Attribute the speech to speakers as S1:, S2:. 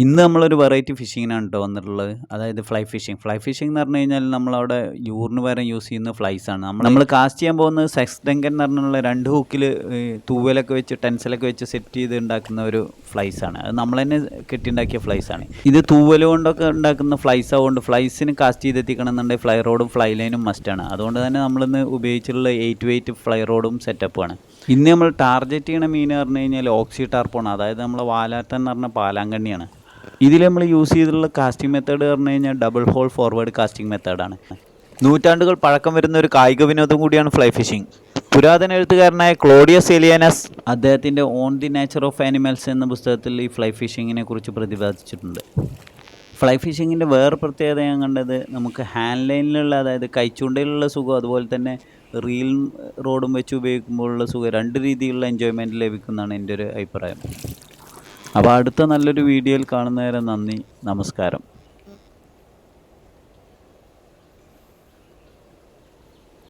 S1: ഇന്ന് നമ്മളൊരു വെറൈറ്റി ഫിഷിങ്ങിനാണ് കേട്ടോ വന്നിട്ടുള്ളത്. അതായത് ഫ്ലൈ ഫിഷിംഗ് ഫ്ലൈ ഫിഷിംഗ് എന്ന് പറഞ്ഞു കഴിഞ്ഞാൽ നമ്മളവിടെ യൂറിന് പകരം യൂസ് ചെയ്യുന്ന ഫ്ലൈസ് ആണ്. നമ്മൾ നമ്മൾ കാസ്റ്റ് ചെയ്യാൻ പോകുന്നത് സെക്സ് ഡെങ്കൻ എന്ന് പറഞ്ഞുള്ള രണ്ട് ഹൂക്കിൽ തൂവലൊക്കെ വെച്ച് ടെൻസിലൊക്കെ വെച്ച് സെറ്റ് ചെയ്ത് ഉണ്ടാക്കുന്ന ഒരു ഫ്ലൈസ് ആണ്. അത് നമ്മൾ തന്നെ കെട്ടിയുണ്ടാക്കിയ ഫ്ലൈസ് ആണ്. ഇത് തൂവൽ കൊണ്ടൊക്കെ ഉണ്ടാക്കുന്ന ഫ്ലൈസ് ആവുകൊണ്ട് ഫ്ലൈസിന് കാസ്റ്റ് ചെയ്തെത്തിക്കണം എന്നുണ്ടെങ്കിൽ ഫ്ലൈ റോഡും ഫ്ലൈ ലൈനും മസ്റ്റാണ് അതുകൊണ്ട് തന്നെ നമ്മളിന്ന് ഉപയോഗിച്ചിട്ടുള്ള എയ്റ്റ് വെയ്റ്റ് ഫ്ലൈ റോഡും സെറ്റപ്പുമാണ് ഇന്ന് നമ്മൾ ടാർഗറ്റ് ചെയ്യണ മീൻ പറഞ്ഞു കഴിഞ്ഞാൽ ഓക്സി ടാർപ്പാണ് അതായത് നമ്മൾ വാലാട്ടൻ എന്ന് പറഞ്ഞ പാലാങ്കണ്ണിയാണ്. ഇതിൽ നമ്മൾ യൂസ് ചെയ്തിട്ടുള്ള കാസ്റ്റിംഗ് മെത്തേഡ് പറഞ്ഞു കഴിഞ്ഞാൽ ഡബിൾ ഹോൾ ഫോർവേഡ് കാസ്റ്റിംഗ് മെത്തേഡാണ് നൂറ്റാണ്ടുകൾ പഴക്കം വരുന്ന ഒരു കായിക വിനോദം കൂടിയാണ് ഫ്ലൈ ഫിഷിംഗ് പുരാതന എഴുത്തുകാരനായ ക്ലോഡിയസ് എലിയാനസ് അദ്ദേഹത്തിന്റെ On the Nature of Animals എന്ന പുസ്തകത്തിൽ ഈ ഫ്ലൈ ഫിഷിങ്ങിനെ കുറിച്ച് പ്രതിപാദിച്ചിട്ടുണ്ട്. ഫ്ലൈ ഫിഷിങ്ങിന്റെ വേറെ പ്രത്യേകത ഞാൻ കണ്ടത് നമുക്ക് ഹാൻഡ് ലൈനിലുള്ള അതായത് കൈച്ചുണ്ടയിലുള്ള സുഖം അതുപോലെ തന്നെ റീൽ റോഡും വെച്ച് ഉപയോഗിക്കുമ്പോഴുള്ള സുഖം രണ്ട് രീതിയിലുള്ള എൻജോയ്മെന്റ് ലഭിക്കുന്നതാണ് എന്റെ ഒരു അഭിപ്രായം. അപ്പോൾ അടുത്ത നല്ലൊരു വീഡിയോയിൽ കാണുന്നവരെ നന്ദി നമസ്കാരം.